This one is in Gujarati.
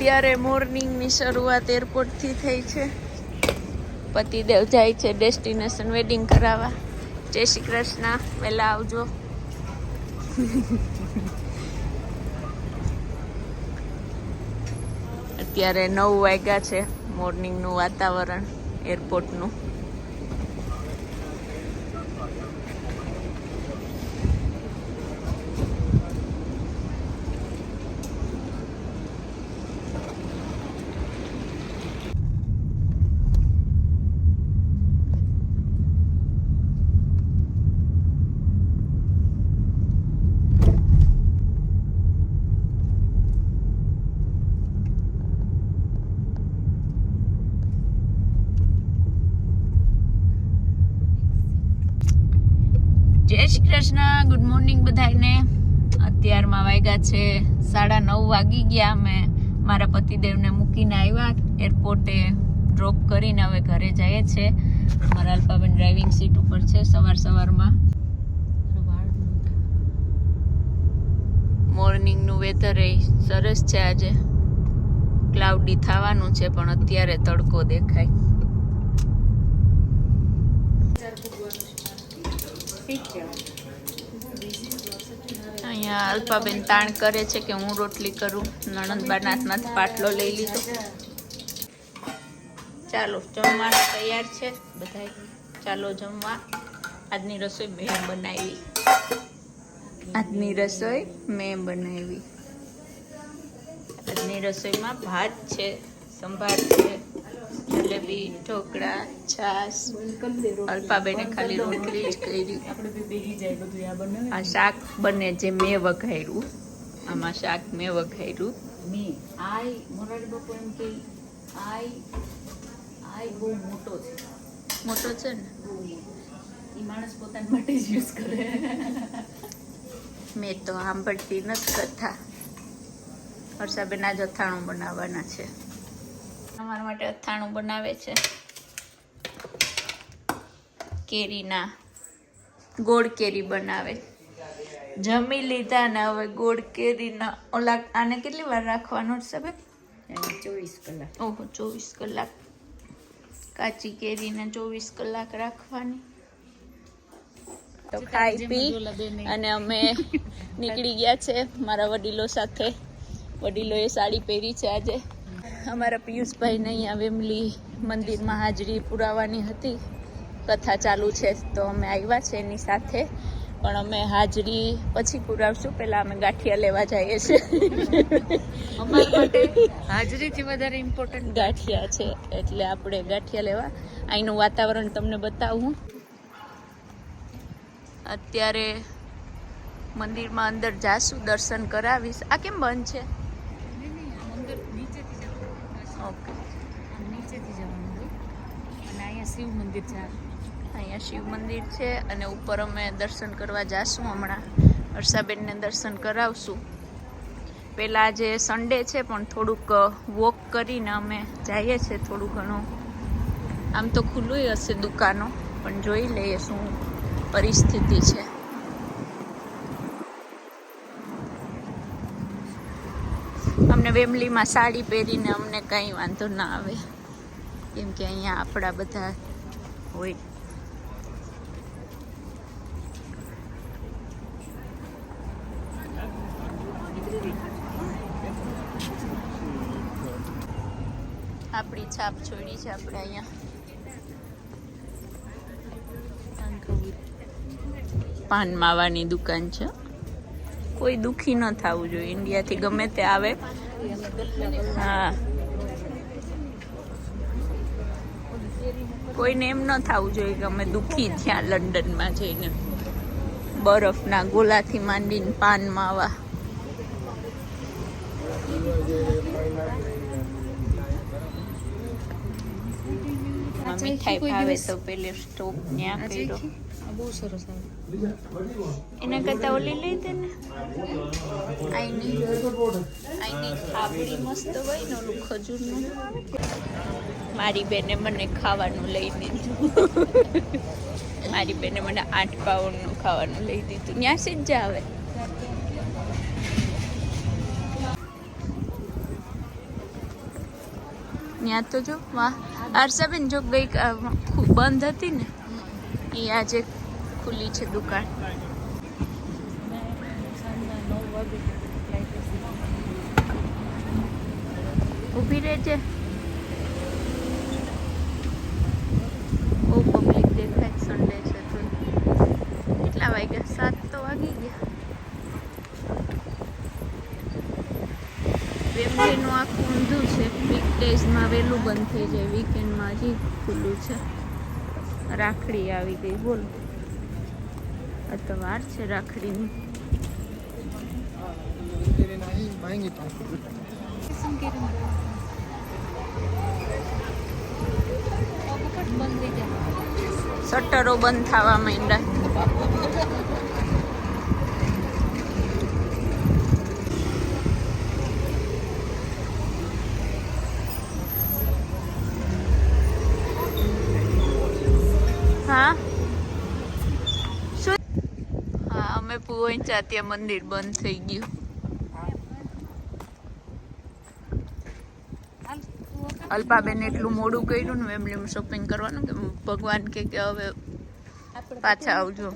અત્યારે મોર્નિંગની શરૂઆત એરપોર્ટથી થઈ છે. પતિદેવ જાય છે ડેસ્ટિનેશન વેડિંગ કરાવવા. જય શ્રી કૃષ્ણ, વહેલા આવજો. અત્યારે નવ વાગ્યા છે મોર્નિંગનું વાતાવરણ એરપોર્ટનું જય શ્રી કૃષ્ણ ગુડ મોર્નિંગ બધાને અત્યારમાં વાગ્યા છે સાડા નવ વાગી ગયા. અમે મારા પતિદેવને મૂકીને આવ્યા. એરપોર્ટે ડ્રોપ કરીને હવે ઘરે જઈએ છે. મારા અલ્પાબેન ડ્રાઇવિંગ સીટ ઉપર છે સવાર સવારમાં. મોર્નિંગનું વેધર એ સરસ છે આજે. ક્લાઉડી થવાનું છે, પણ અત્યારે તડકો દેખાય. અહીંયા અલ્પાબેન તાણ કરે છે કે હું રોટલી કરું. નણંદબાના હાથમાંથી પાટલો લઈ લીધો. ચાલો, જમવાનું તૈયાર છે. બધા ચાલો જમવા. આજની રસોઈ મેં બનાવી. આજની રસોઈ મેં બનાવી. આજની રસોઈમાં ભાત છે, સંભાર છે. જલેબી ઢોકળા છાસ અલ્પાબેને ખાલી રોટલી જ કરી આ શાક બને જે મેં વઘાર્યું. આમાં શાક મેં વઘાર્યું. મોટો છે. ને? માણસ પોતાના માટે જ યુઝ કરે. મેં તો સાંભળતી નથી કથા. હર્ષાબેન આ જથાણું બનાવવાના છે. અમારા માટે અથાણું બનાવે છે. કેરીના. ગોળ કેરી બનાવે. જમી લીધા ને હવે ગોળ કેરીના. ઓલા આને કેટલી વાર રાખવાનું છે ભાઈ ચોવીસ કલાક. ઓહો ચોવીસ કલાક. કાચી કેરીને ચોવીસ કલાક રાખવાની. તો ખાઈ પી અને અમે નીકળી ગયા છે મારા વડીલો સાથે. વડીલોએ સાડી પહેરી છે આજે. અમારા પિયુષભાઈને અહીંયા વેમલી મંદિરમાં હાજરી પુરાવાની હતી. કથા ચાલુ છે તો અમે આવ્યા છે એની સાથે. પણ અમે હાજરી પછી પુરાવશું. પહેલાં અમે ગાંઠિયા લેવા જઈએ છીએ. અમારા માટે હાજરીથી વધારે ઇમ્પોર્ટન્ટ ગાંઠિયા છે એટલે આપણે ગાંઠિયા લેવા. અહીંનું વાતાવરણ તમને બતાવું. અત્યારે મંદિરમાં અંદર જાશું દર્શન કરાવીશ. આ કેમ બંધ છે? ઓકે નીચેથી જવાનું હોય અને અહીંયા શિવ મંદિર છે. અહીંયા શિવ મંદિર છે અને ઉપર અમે દર્શન કરવા જાશું હમણાં. હર્ષાબેનને દર્શન કરાવશું. પહેલાં આજે સન્ડે છે પણ થોડુંક વોક કરીને અમે જઈએ છીએ થોડું ઘણું. આમ તો ખુલ્લું હશે દુકાનો, પણ જોઈ લઈએ શું પરિસ્થિતિ છે. વેમલીમાં સાડી પહેરીને અમને કંઈ વાંધો ના આવે. કેમ કે અહીંયા આપણા બધા હોય. આપણી છાપ છોડી છે આપણે અહીંયા. પાન માવાની દુકાન છે. કોઈ દુખી ન થવું જોઈએ. ઇન્ડિયાથી ગમે તે આવે. હા. કોઈને એમ ન થવું જોઈએ કે અમે દુઃખી થયા લંડનમાં જઈને. બરફના ગોલાથી માંડીને પાન માવા મીઠાઈ ભાવે તો પેલે સ્ટોપ ત્યાં કર્યો. બહુ એના કરતાં ઓલી લઈ દે ને આઈની આઈની ખાબડી મસ્ત હોય ને ઓલું ખજૂરનું મારી બેને મને ખાવાનું લઈ દીધું મારી બેને મને આઠ પાઉન્ડનું ખાવાનું લઈ દીધું ત્યાં જ આવે ત્યાં તો જો વાહ હર્ષાબેન જો ગઈ બંધ હતી ને એ આજે ખુલ્લી છે દુકાન. ઊભી રહેજે. બહુ પબ્લિક દેખાય સન્ડે છે તો. કેટલા વાગ્યા? સાત તો વાગી ગયા. વેમલીનું આખું ઊંધું છે. વીક ડેઝમાં વહેલું બંધ થઈ જાય. વીકેન્ડમાં હજી ખુલ્લું છે. રાખડી આવી ગઈ. બોલો. આ તો વાર છે રાખડીની શટરો બંધ થવા માંડ્યા. અમે પહોંચ્યા ત્યાં મંદિર બંધ થઈ ગયું. અલ્પાબેન એટલું મોડું કર્યું ને એમને શોપિંગ કરવાનું કે ભગવાન કે હવે પાછા આવજો.